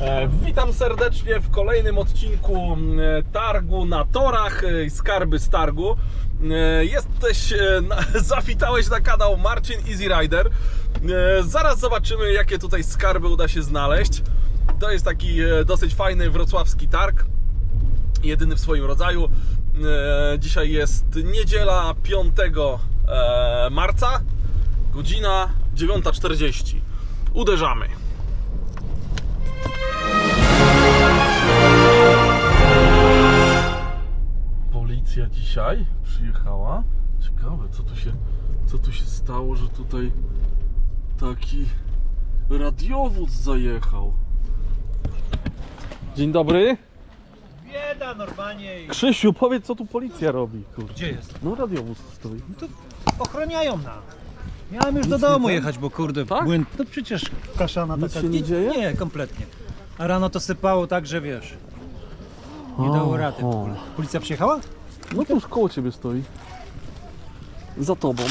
E, Witam serdecznie w kolejnym odcinku e, targu na torach, e, skarby z targu. E, Jesteś, e, zawitałeś na kanał Marcin Easy Rider. Zaraz zobaczymy, jakie tutaj skarby uda się znaleźć. To jest taki dosyć fajny wrocławski targ jedyny w swoim rodzaju. Dzisiaj jest niedziela 5 e, marca, godzina 9.40. Uderzamy. Policja dzisiaj przyjechała. Ciekawe, co tu się, co tu się stało, że tutaj taki radiowóz zajechał. Dzień dobry. Bieda normalnie i... Krzysiu, powiedz co tu policja robi, kurde. Gdzie jest? No radiowóz stoi. To ochroniają nas. Miałem już do domu jechać, bo kurde, Tak? błyn... No przecież kaszana Nic taka... się nie dzieje? Nie, kompletnie. A rano to sypało tak, że wiesz, nie dało rady w ogóle. Policja przyjechała? No to już koło ciebie stoi. Za tobą.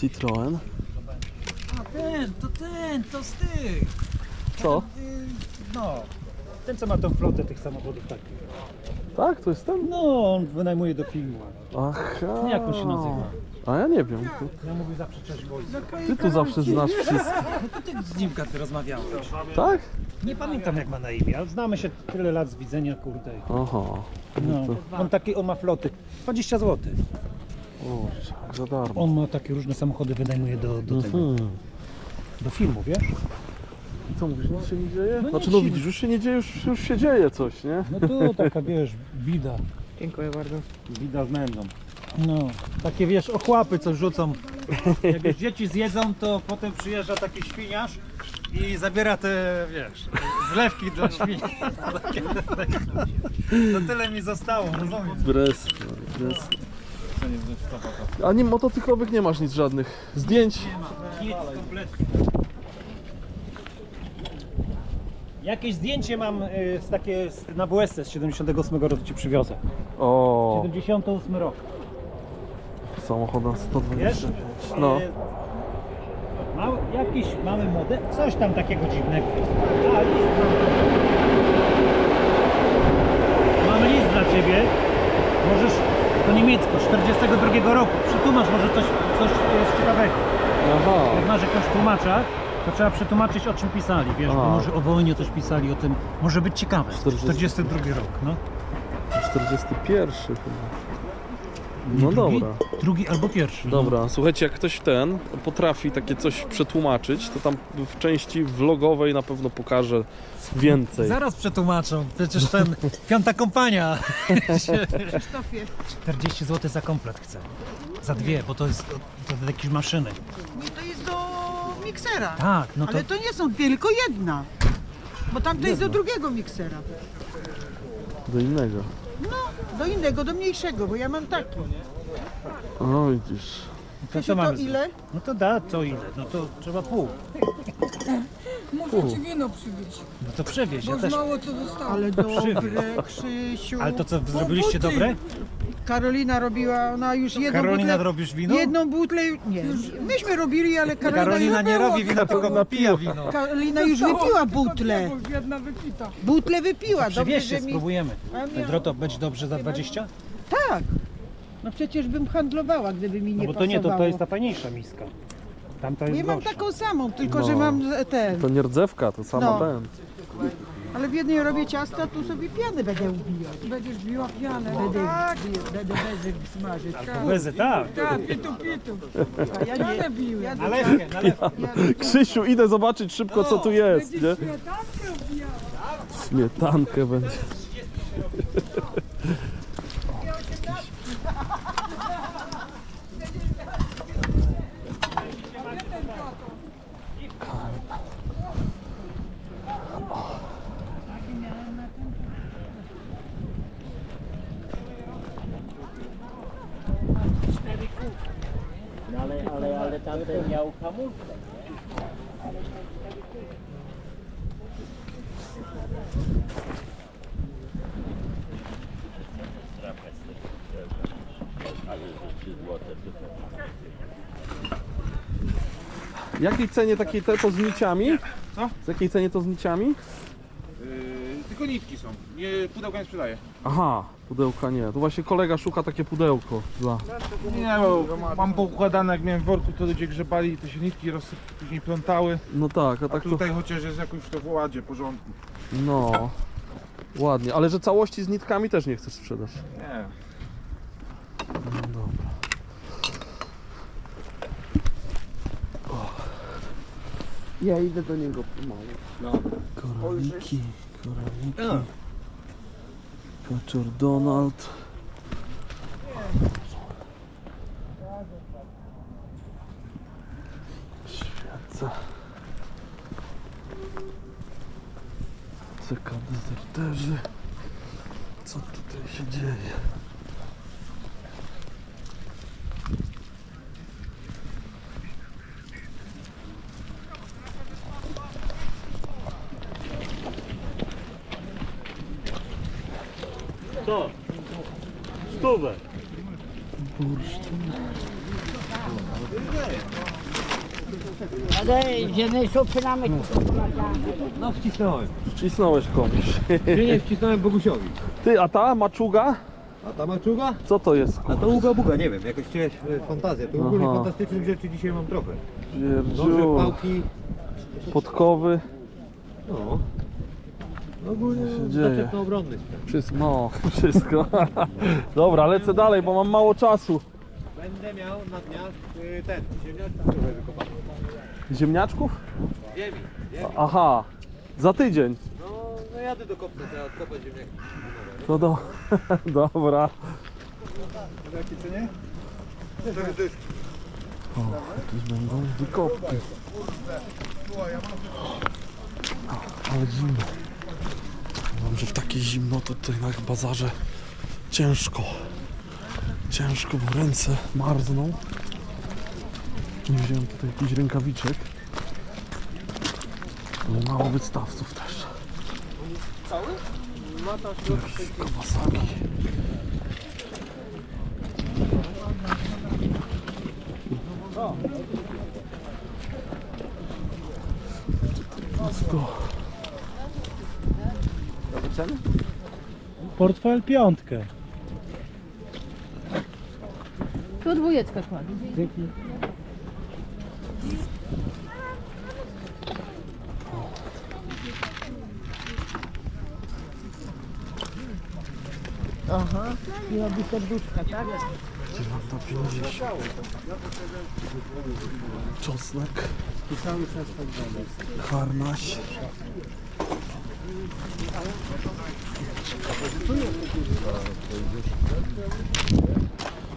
Citroen. A ten, to ten, to z tych. Co? Y, No, ten co ma tą flotę tych samochodów takich. Tak, to jest ten? No, on wynajmuje do filmu. Aha. Jak on się nazywa? A ja nie wiem. Ja mówię zawsze cześć wojsko. Ty tu zawsze znasz wszystkich. No to ty z nim ty rozmawiałeś. Tak? Nie pamiętam jak ma na imię, ale znamy się tyle lat z widzenia, kurde. Aha. No, on taki, on ma floty. 20 zł. Kurczę, za darmo. On ma takie różne samochody, wynajmuje do, do tego, Hmm. do filmu, wiesz? I co mówisz, nic się nie dzieje? No Znaczy nic no się- widzisz, już się nie dzieje, już, już się dzieje coś, nie? No tu taka, wiesz, bida. Dziękuję bardzo. Bida z nędzą. No, takie wiesz, ochłapy co rzucą. Jak już dzieci zjedzą, to potem przyjeżdża taki świniarz i zabiera te, wiesz, zlewki dla świni. To tyle mi zostało, rozumiesz? Bres, bres. A nie, motocyklowych nie masz nic żadnych. Zdjęć? Nic kompletnie. Jakieś zdjęcie mam y, z takie z, na WSC z 78 roku ci przywiozę. O, 78 rok. samochoda Wiesz? 125. No. Y, Mały, jakiś mały model, coś tam takiego dziwnego. A, list mam. Mam list dla ciebie. Możesz po niemiecku, 42 roku. Przetłumacz może coś, coś jest ciekawego. Aha. Jak masz jakiegoś tłumacza, to trzeba przetłumaczyć o czym pisali, wiesz, bo A. może o wojnie też pisali, o tym, może być ciekawe. 40. 42 rok, no. 41 chyba. No drugi, dobra. Drugi albo pierwszy. no. Dobra, słuchajcie, jak ktoś ten potrafi takie coś przetłumaczyć, to tam w części vlogowej na pewno pokaże więcej. Zaraz przetłumaczą, przecież ten, piąta kompania. Krzysztofie, 40 zł za komplet chcę. Za dwie, bo to jest to do jakiejś maszyny. nie, to jest miksera. Tak, no to, Ale to nie są tylko jedna. Bo tam to jest do drugiego miksera. Do innego. No, do innego, do mniejszego, bo ja mam taki. O, widzisz. to, Krzysiu, to mamy ile? No to da, to ile? No to trzeba pół. Muszę ci wino przywieźć, No to przewieź, bo ja już też. mało co zostało. Ale dobre, Krzysiu. Ale to co, wy zrobiliście dobre? Karolina robiła, ona już jedną Karolina, butlę... robisz wino? Jedną butlę... Nie, myśmy robili, ale Karolina, Karolina nie robi wina, tylko napija wino. Karolina już wypiła butlę. Jedna wypita. Butlę wypiła. Dobrze, Przewieźcie, że mi... spróbujemy. Droto, będzie dobrze za 20? Tak. No przecież bym handlowała, gdyby mi nie No bo to nie, to, to pasowało. jest ta fajniejsza miska. Tamta jest Ja mam gorsza. taką samą, tylko No. że mam ten. To nie rdzewka, to sama No. ten. Ale w jednej robię ciasta, tu sobie piany będę ubijać. Będziesz biła pianę. Będę, Tak, będę smażyć. Bezy, tak. tak, pitu, pitu. A ja Pianę nie. biłem. Nalewkę, nalewkę. Krzysiu, idę zobaczyć szybko co tu jest, nie? Będziesz śmietankę ubijał. Śmietankę będzie. Ale, ale, ale tamten miał hamulce. Ale że 3 złote to W jakiej cenie takiej te to z niciami? Co? Z jakiej cenie to z niciami? Yy, tylko nitki są. Nie, pudełka nie sprzedaję. Aha, pudełka nie. To właśnie kolega szuka takie pudełko dla... Nie, bo mam poukładane, jak miałem w worku, to ludzie grzebali i te się nitki rozsyp, później plątały. No tak, a A tak to... tutaj chociaż jest jakoś to w ładzie, porządku. No. Ładnie, ale że całości z nitkami też nie chcesz sprzedać. Nie. Dobra. Ja idę do niego pomału. Koraliki, koraliki. Kaczor Donald. Świeca. CK dezerterzy. Co tutaj się dzieje? Ale jednej szopy mamy. No wcisnąłem. Wcisnąłeś komuś. Nie, nie wcisnąłem Bogusiowi. Ty, a ta maczuga? A ta maczuga? Co to jest? A to uga buga, nie wiem, jakoś chciałeś e, fantazję. To ogólnie Aha. fantastycznych rzeczy dzisiaj mam trochę. Noże, Pierdziu. pałki, Podkowy. no. Ogólnie się dzieje? obronny. Wszystko. No, wszystko. Dobra, lecę dalej, bo mam mało czasu. Będę miał na dniach y, ten, ziemniaczki trochę. Ziemniaczków? Ziemi, ziemi. Aha. Za tydzień. No, no jadę do kopca, teraz kopać ziemniaki. To do... Dobra. W jakiej cenie? O, jakieś będą wykopki. O, ale zimno. Mam, że w takie zimno to tutaj na bazarze ciężko. Ciężko, bo ręce marzną. Nie wziąłem tutaj jakichś rękawiczek. Ale mało wystawców też. Cały? Jakieś Kawasaki. Wszystko. Portfel piątkę. Tu dwójeczkę kładę. Aha, i robi serduszka, tak? Lata 50. Czosnek. Harnaś.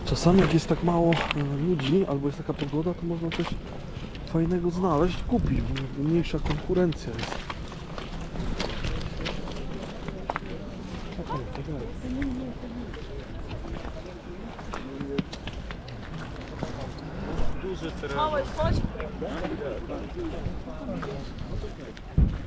Czasami jak jest tak mało e, ludzi, albo jest taka pogoda, to można coś fajnego znaleźć, kupić, bo mniejsza konkurencja jest.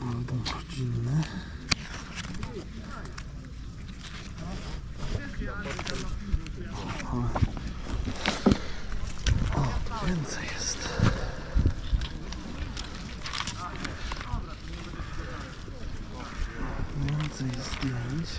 Album rodzinny. Ale... O, tu więcej jest. Więcej zdjęć.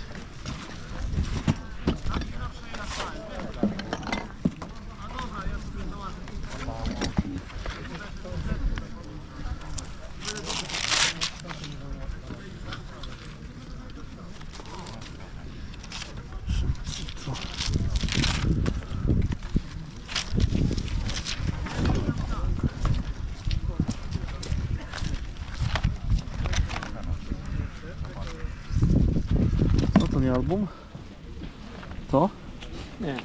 Co? Co to nie album? To? Nie.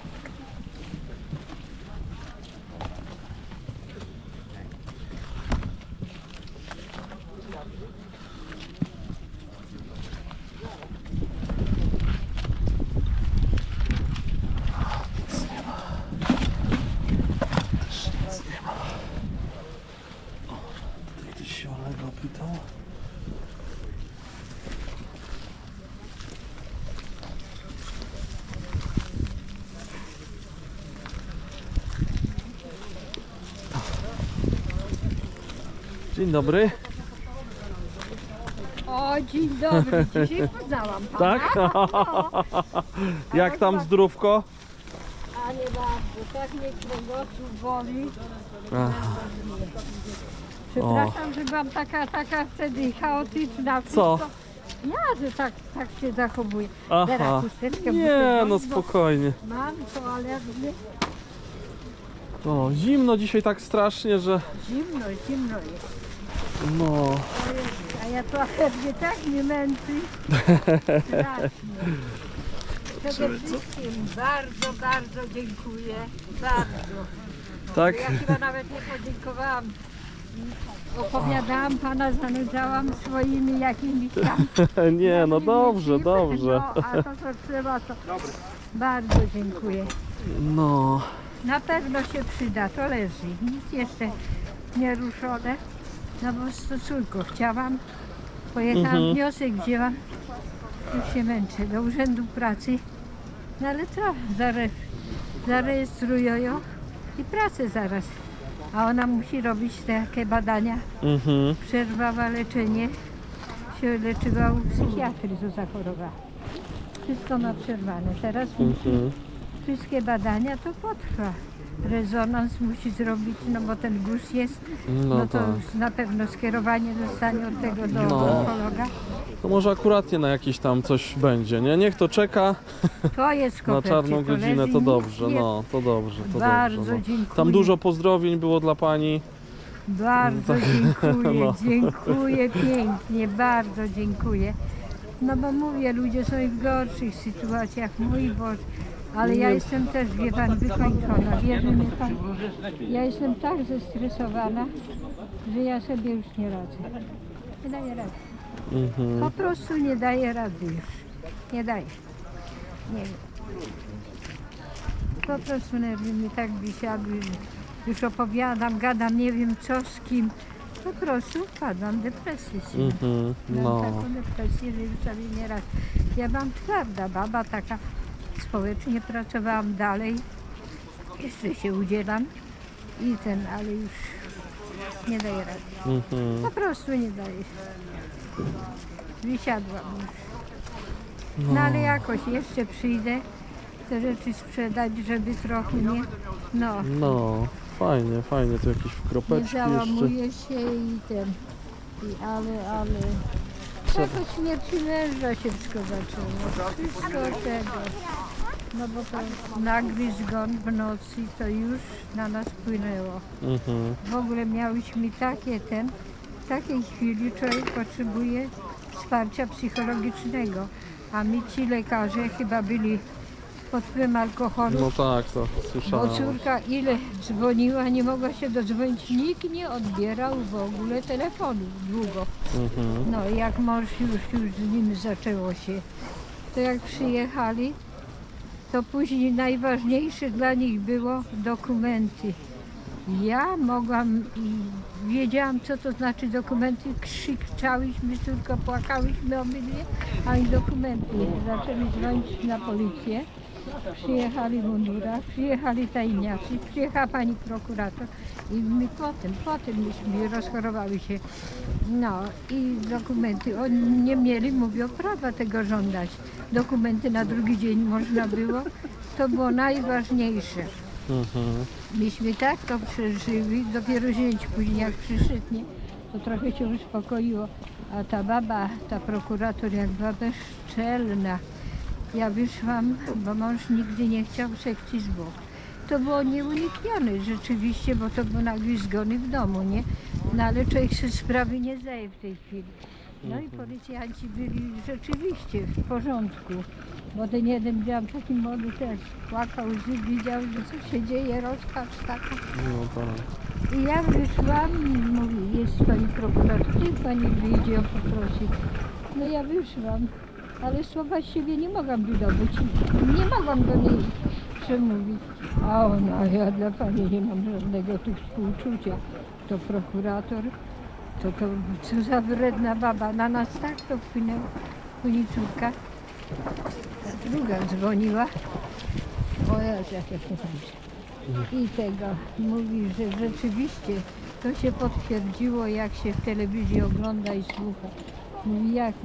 Dzień dobry. O, dzień dobry. Dzisiaj poznałam pana. Tak? Jak tam zdrówko? A nie bardzo. Tak mnie kręgosłup boli. Przepraszam, że byłam taka, taka wtedy chaotyczna. Co? Ja, że tak, tak się zachowuję. Aha. Teraz chusteczkę Nie, muszę no wziąć, bo spokojnie. Mam to, ale jak O, zimno dzisiaj tak strasznie, że zimno, zimno jest. No. A ja to mnie tak nie męczy. Strasznie. Przede wszystkim bardzo, bardzo dziękuję. Bardzo. Tak? Ja chyba nawet nie podziękowałam. Opowiadałam pana, zanudzałam swoimi jakimiś tam. Nie, no dobrze, dobrze. No, a to co trzeba, to bardzo dziękuję. No. Na pewno się przyda, to leży. Nic jeszcze nie ruszone. No bo stosunku chciałam. Pojechałam, Mhm. wniosek wzięłam. Już się męczę do urzędu pracy. No ale co, zare, zarejestrują ją i pracę zaraz. A ona musi robić takie badania. Mhm. Przerwała leczenie. Się leczyła u psychiatry, co zachorowała. Wszystko ma przerwane. Teraz musi Mhm. wszystkie badania to potrwa. Rezonans musi zrobić, no bo ten guz jest, no, No to tak. już na pewno skierowanie zostanie od tego do No. onkologa. To może akuratnie na jakiś tam coś będzie, nie? Niech to czeka To jest na kopercie, czarną to godzinę, leży, to nic dobrze, nie- no, to dobrze, to Bardzo dobrze. No. dziękuję. Tam dużo pozdrowień było dla pani. Bardzo dziękuję, No. dziękuję pięknie, bardzo dziękuję. No bo mówię, ludzie są i w gorszych sytuacjach, mój Boże. Ale ja jestem też, wie Pan, wykończona. Wierzy mi Pan, ja jestem tak zestresowana, że ja sobie już nie radzę. Nie daję rady. Mhm. Po prostu nie daję rady już. Nie daję. Nie wiem. Po prostu nerwy mi tak wisiadły, już opowiadam, gadam, nie wiem co z kim. Po prostu wpadłam w depresję. Mhm. Mam No. taką depresję, że już sobie nie raz. Ja mam twarda baba, taka społecznie pracowałam dalej. Jeszcze się udzielam i ten, ale już nie daję rady. Mhm. Po prostu nie daję. Wysiadłam już. No ale jakoś jeszcze przyjdę te rzeczy sprzedać, żeby trochę nie, no, No, fajnie, fajnie, tu jakieś nie kropeczki jeszcze. załamuje się i ten, i ale, ale od śmierci męża się wszystko zaczęło. Wszystko tego. No bo to nagły zgon w nocy to już na nas płynęło. Mhm. W ogóle miałyśmy takie ten, w takiej chwili człowiek potrzebuje wsparcia psychologicznego, a mi ci lekarze chyba byli pod wpływem alkoholu, No tak, to bo słyszałem. córka ile dzwoniła, nie mogła się dodzwonić, nikt nie odbierał w ogóle telefonu długo. Mhm. No i jak mąż już, już z nim zaczęło się, to jak przyjechali, to później najważniejsze dla nich było dokumenty. Ja mogłam i wiedziałam, co to znaczy dokumenty. Krzyczałyśmy, tylko płakałyśmy obydwie, a i dokumenty. Zaczęli dzwonić na policję. Przyjechali w mundurach, przyjechali tajniacy, przyjechała pani prokurator i my potem, potem myśmy rozchorowały się. No i dokumenty. Oni nie mieli, mówią, prawa tego żądać. Dokumenty na drugi dzień można było. To było najważniejsze. Mhm. Myśmy tak to przeżyli, dopiero zięć później jak przyszedł, nie, to trochę się uspokoiło. A ta baba, ta prokurator jak była bezczelna. Ja wyszłam, bo mąż nigdy nie chciał sekcji zwłok. To było nieuniknione rzeczywiście, bo to były nagłe zgony w domu, nie? No ale człowiek sobie sprawy nie zdaje w tej chwili. No i policjanci byli rzeczywiście w porządku, bo ten jeden widziałam taki młody też płakał, łzy, widział, że co się dzieje, rozpacz taka. No tak. I ja wyszłam i mówi, jest pani prokurator, niech pani wyjdzie ją poprosić. No ja wyszłam, ale słowa z siebie nie mogłam wydobyć. Nie mogłam do niej przemówić. A ona, ja dla pani nie mam żadnego tu współczucia. To prokurator, to to co za wredna baba. Na nas tak to wpłynęło. Później córka, ta druga dzwoniła. O Jezu, jak ja się. I tego mówi, że rzeczywiście to się potwierdziło, jak się w telewizji ogląda i słucha. Mówi, jak...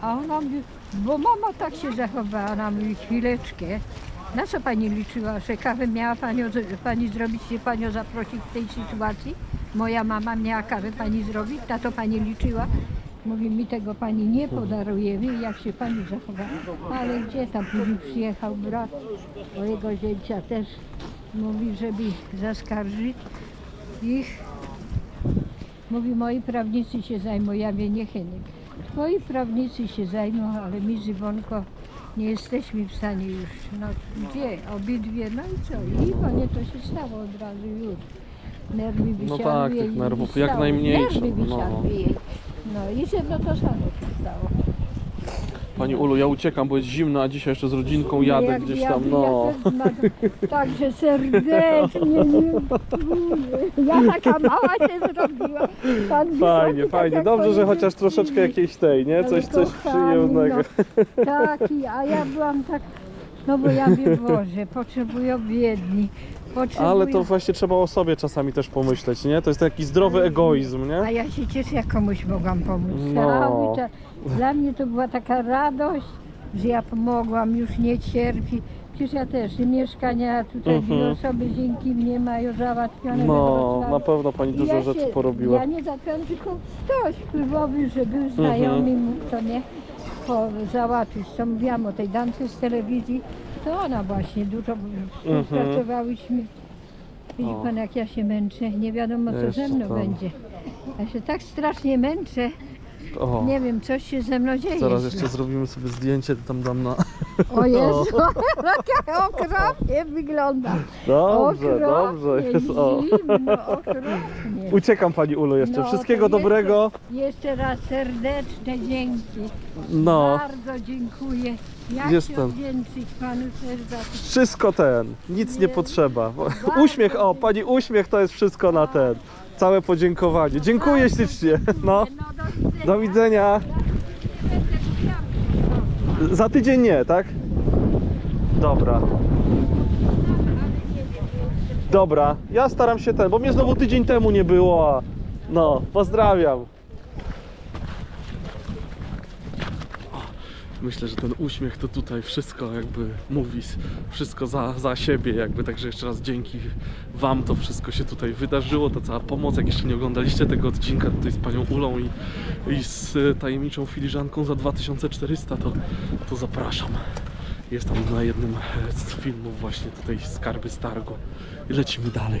A ona mówi, bo mama tak się zachowała. Ona mówi, chwileczkę. Na co pani liczyła, że kawę miała panią, pani zrobić, się panią zaprosić w tej sytuacji? Moja mama miała kawę pani zrobić, na to pani liczyła? Mówi, mi tego pani nie podarujemy, jak się pani zachowała. Ale gdzie tam później przyjechał brat mojego zięcia też. Mówi, żeby zaskarżyć ich. Mówi, moi prawnicy się zajmą, ja wie nie. Twoi prawnicy się zajmą, ale my z Iwonko nie jesteśmy w stanie już. No gdzie? Obydwie, no i co? I Iwonie to się stało od razu już. Nerwy No tak, tych i nerwów jak najmniejsze, Nerwy no. jej. No i ze mną to samo się stało. Pani Ulu, ja uciekam, bo jest zimno, a dzisiaj jeszcze z rodzinką jadę Jak gdzieś tam, no. też mam- Także serdecznie, nie, ja taka mała się zrobiła. Pan Wysoki, Fajnie, tak fajnie. jak Dobrze, że powiedział, chociaż troszeczkę jakiejś tej, nie? ale Coś, coś przyjemnego. No, taki, a ja byłam tak, no bo ja wiem, Boże, potrzebują biedni. Potrzebują, Ale to właśnie trzeba o sobie czasami też pomyśleć, nie? To jest taki zdrowy egoizm, nie? A ja się cieszę, jak komuś mogłam pomóc. No. Cały czas. Dla mnie to była taka radość, że ja pomogłam, już nie cierpi. Przecież ja też i mieszkania tutaj Mhm. dwie osoby dzięki mnie mają załatwione. we No, Wrocławiu. na pewno pani I dużo ja rzeczy się- porobiła. Ja nie załatwiałam, tylko ktoś wpływowy, że był znajomy, Mhm. mógł to nie po, załatwić. Co mówiłam o tej damce z telewizji, to ona właśnie dużo Mhm. współpracowałyśmy. Widzi O. pan, jak ja się męczę, nie wiadomo co ze mną będzie. Ja się tak strasznie męczę, O, nie wiem, coś się ze mną dzieje. zaraz jeszcze zrobimy sobie zdjęcie, tam dam na... O Jezu, jak okropnie wygląda. Dobrze, okropnie, dobrze jest, o. Zimno, okropnie. Uciekam pani Ulu jeszcze. No, Wszystkiego to jeszcze- dobrego. Jeszcze raz serdeczne dzięki. No, Bardzo dziękuję. Jak Jestem. się odwdzięczyć panu też za to. wszystko ten. Nic nie potrzeba. Uśmiech, o, pani uśmiech to jest wszystko na ten. Całe podziękowanie. Dziękuję ślicznie. No, No, do do widzenia. widzenia. Nie będę mówiła, Za tydzień nie, tak? Dobra. Dobra, ja staram się ten, bo mnie znowu tydzień temu nie było. No, pozdrawiam. Myślę, że ten uśmiech to tutaj wszystko jakby mówi, wszystko za, za siebie jakby, także jeszcze raz dzięki Wam to wszystko się tutaj wydarzyło, ta cała pomoc, jak jeszcze nie oglądaliście tego odcinka tutaj z Panią Ulą i, i z e, tajemniczą filiżanką za 2400, to, to zapraszam. Jest tam na jednym e, z filmów właśnie tutaj Skarby z Targu i lecimy dalej.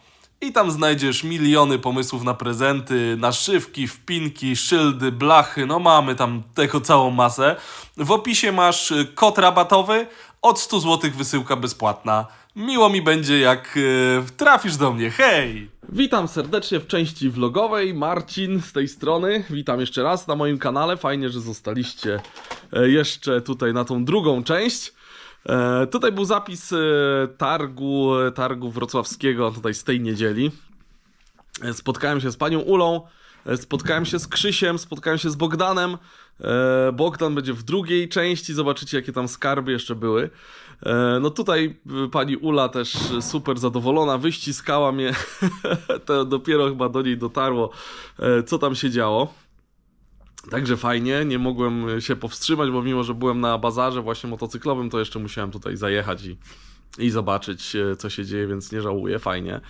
i tam znajdziesz miliony pomysłów na prezenty, naszywki, wpinki, szyldy, blachy, no mamy tam tego całą masę. W opisie masz y, kod rabatowy, od 100 zł wysyłka bezpłatna. Miło mi będzie jak y, trafisz do mnie, hej! Witam serdecznie w części vlogowej. Marcin z tej strony. Witam jeszcze raz na moim kanale. Fajnie, że zostaliście e, jeszcze tutaj na tą drugą część. E, tutaj był zapis e, targu, targu wrocławskiego tutaj z tej niedzieli. E, Spotkałem się z panią Ulą, spotkałem się z Krzysiem, spotkałem się z Bogdanem. Bogdan będzie w drugiej części, zobaczycie jakie tam skarby jeszcze były. No tutaj pani Ula też super zadowolona, wyściskała mnie. to dopiero chyba do niej dotarło, co tam się działo. Także fajnie, nie mogłem się powstrzymać, bo mimo, że byłem na bazarze właśnie motocyklowym, to jeszcze musiałem tutaj zajechać i, i zobaczyć, e, co się dzieje, więc nie żałuję, fajnie.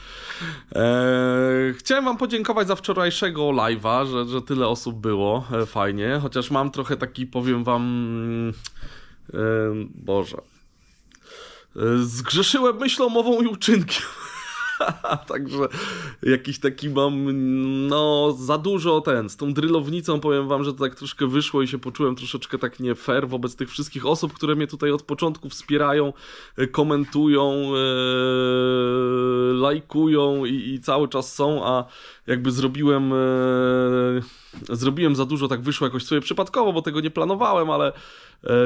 Eee, chciałem Wam podziękować za wczorajszego live'a, że, że tyle osób było, e, fajnie, chociaż mam trochę taki, powiem Wam, e, Boże, zgrzeszyłem myślą, mową i uczynkiem. Także jakiś taki mam, no za dużo ten, z tą drylownicą powiem wam, że to tak troszkę wyszło i się poczułem troszeczkę tak nie fair wobec tych wszystkich osób, które mnie tutaj od początku wspierają, e, komentują, e, lajkują i, i cały czas są, a jakby zrobiłem, e, zrobiłem za dużo, tak wyszło jakoś sobie przypadkowo, bo tego nie planowałem, ale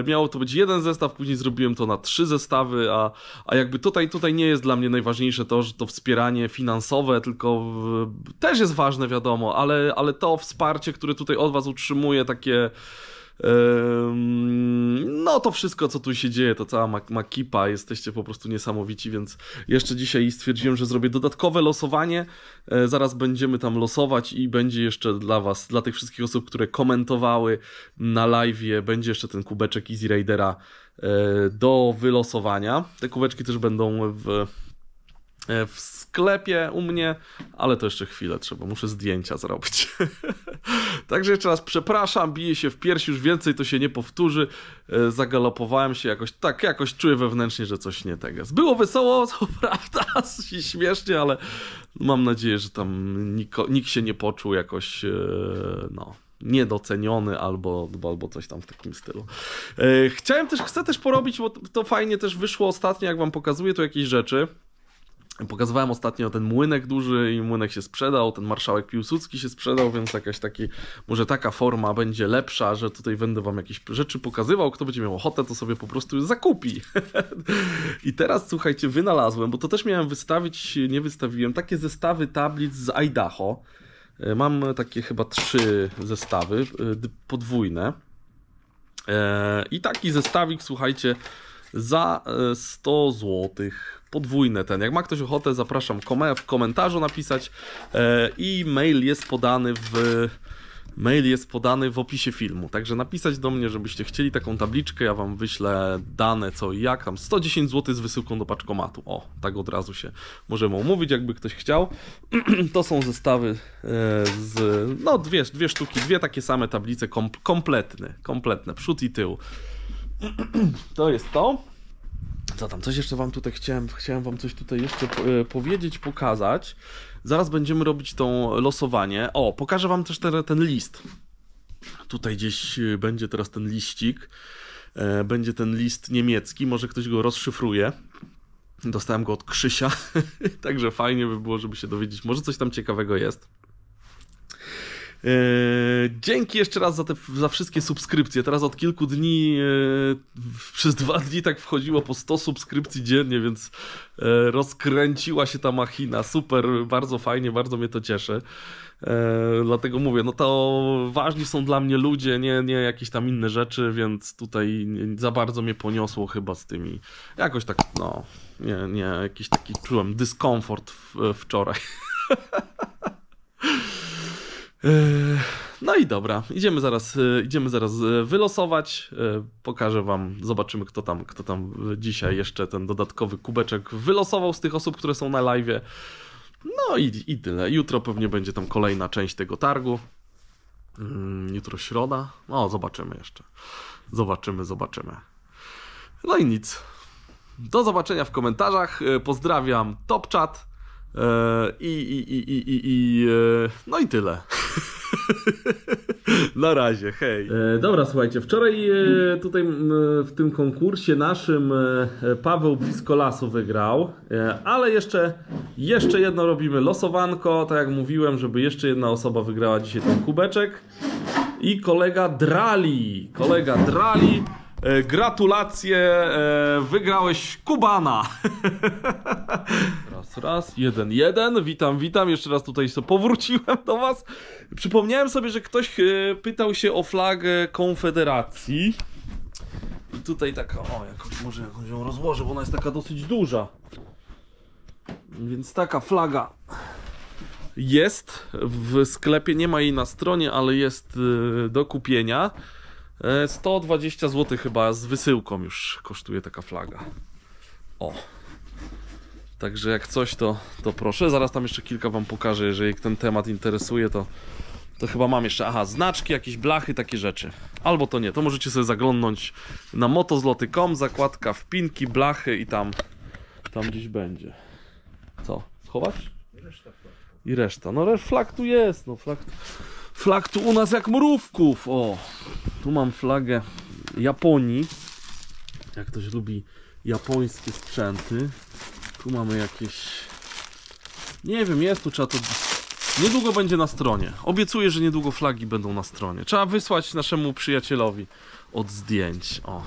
miało to być jeden zestaw, później zrobiłem to na trzy zestawy, a, a jakby tutaj, tutaj nie jest dla mnie najważniejsze to, że to wspieranie finansowe, tylko w, też jest ważne, wiadomo, ale, ale to wsparcie, które tutaj od was utrzymuję, takie No to wszystko, co tu się dzieje, to cała mak- makipa, jesteście po prostu niesamowici, więc jeszcze dzisiaj stwierdziłem, że zrobię dodatkowe losowanie. E, Zaraz będziemy tam losować i będzie jeszcze dla was, dla tych wszystkich osób, które komentowały na live, będzie jeszcze ten kubeczek Easy Raidera e, do wylosowania. Te kubeczki też będą w w sklepie u mnie, ale to jeszcze chwilę trzeba, muszę zdjęcia zrobić. Także jeszcze raz przepraszam, biję się w piersi, już więcej to się nie powtórzy. E, Zagalopowałem się jakoś, tak jakoś czuję wewnętrznie, że coś nie tego. jest. Było wesoło, co prawda, i śmiesznie, ale mam nadzieję, że tam niko, nikt się nie poczuł jakoś, e, no niedoceniony albo, albo coś tam w takim stylu. E, Chciałem też, chcę też porobić, bo to fajnie też wyszło ostatnio, jak wam pokazuję tu jakieś rzeczy. Pokazywałem ostatnio ten młynek duży i młynek się sprzedał, ten marszałek Piłsudski się sprzedał, więc jakaś taki, może taka forma będzie lepsza, że tutaj będę wam jakieś rzeczy pokazywał, kto będzie miał ochotę, to sobie po prostu zakupi. I teraz słuchajcie, wynalazłem, bo to też miałem wystawić, nie wystawiłem, takie zestawy tablic z Idaho. E, Mam takie chyba trzy zestawy, e, podwójne. E, I taki zestawik, słuchajcie, za e, 100 zł. Podwójne ten. Jak ma ktoś ochotę, zapraszam w komentarzu napisać. E, I mail jest podany w. Mail jest podany w opisie filmu, także napisać do mnie, żebyście chcieli taką tabliczkę, ja wam wyślę dane co i jak, tam 110 zł z wysyłką do paczkomatu. O, tak od razu się możemy umówić, jakby ktoś chciał. to są zestawy e, z, no dwie, dwie sztuki, dwie takie same tablice, kom, kompletne, kompletne, przód i tył. To jest to. Co tam, coś jeszcze wam tutaj chciałem, chciałem wam coś tutaj jeszcze e, powiedzieć, pokazać. Zaraz będziemy robić tą losowanie. O, pokażę wam też ten, ten list. Tutaj gdzieś e, będzie teraz ten liścik. E, Będzie ten list niemiecki, może ktoś go rozszyfruje. Dostałem go od Krzysia, także fajnie by było, żeby się dowiedzieć. Może coś tam ciekawego jest. Eee, dzięki jeszcze raz za te za wszystkie subskrypcje. Teraz od kilku dni, e, przez dwa dni tak wchodziło po 100 subskrypcji dziennie, więc e, rozkręciła się ta machina. Super, bardzo fajnie, bardzo mnie to cieszy. Dlatego mówię, no to ważni są dla mnie ludzie, nie, nie jakieś tam inne rzeczy, więc tutaj za bardzo mnie poniosło chyba z tymi. Jakoś tak, no, nie, nie, jakiś taki czułem dyskomfort w, wczoraj. No i dobra, idziemy zaraz, e, idziemy zaraz e, wylosować. E, Pokażę wam, zobaczymy kto tam, kto tam dzisiaj jeszcze ten dodatkowy kubeczek wylosował z tych osób, które są na live. No i, i tyle. Jutro pewnie będzie tam kolejna część tego targu. Mm, Jutro środa. No, zobaczymy jeszcze. Zobaczymy, zobaczymy. No i nic. Do zobaczenia w komentarzach. Pozdrawiam Top Chat. I, i, i, i, i, no i tyle. Na razie, hej. E, dobra, słuchajcie, wczoraj e, tutaj w tym konkursie naszym e, Paweł Blisko Lasu wygrał, ale jeszcze, jeszcze jedno robimy losowanko, tak jak mówiłem, żeby jeszcze jedna osoba wygrała dzisiaj ten kubeczek. I kolega Drali, kolega Drali, gratulacje, e, wygrałeś Kubana. Raz, raz, jeden, jeden. Witam, witam. Jeszcze raz tutaj powróciłem do Was. Przypomniałem sobie, że ktoś e, pytał się o flagę Konfederacji. I tutaj taka, o, jakoś może jakąś ją rozłożę, bo ona jest taka dosyć duża. Więc taka flaga jest w sklepie, nie ma jej na stronie, ale jest e, do kupienia. E, 120 zł chyba z wysyłką już kosztuje taka flaga. O. Także jak coś, to, to proszę. Zaraz tam jeszcze kilka wam pokażę, jeżeli ten temat interesuje, to, to chyba mam jeszcze, aha, znaczki, jakieś blachy, takie rzeczy. Albo to nie, to możecie sobie zaglądnąć na motozloty.com, zakładka wpinki, blachy i tam, tam gdzieś będzie. Co? Chowasz? I reszta. No resz flag tu jest, no flag, flag tu u nas jak mrówków. O, tu mam flagę Japonii. Jak ktoś lubi japońskie sprzęty. Tu mamy jakieś... Nie wiem, jest tu, trzeba to... Niedługo będzie na stronie. Obiecuję, że niedługo flagi będą na stronie. Trzeba wysłać naszemu przyjacielowi od zdjęć. O.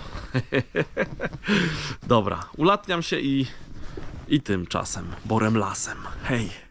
Dobra, ulatniam się i, i tymczasem borem lasem. Hej.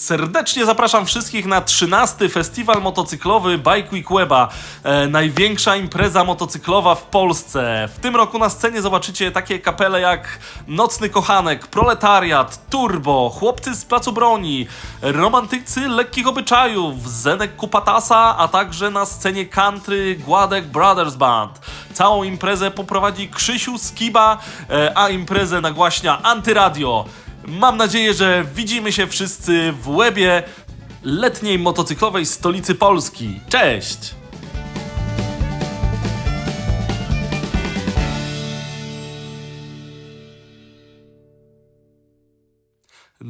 Serdecznie zapraszam wszystkich na 13. Festiwal motocyklowy Bike Week Weba. E, największa impreza motocyklowa w Polsce. W tym roku na scenie zobaczycie takie kapele jak Nocny Kochanek, Proletariat, Turbo, Chłopcy z Placu Broni, Romantycy Lekkich Obyczajów, Zenek Kupatasa, a także na scenie country Gładek Brothers Band. Całą imprezę poprowadzi Krzysiu Skiba, e, a imprezę nagłaśnia Antyradio. Mam nadzieję, że widzimy się wszyscy w łebie letniej motocyklowej stolicy Polski. Cześć!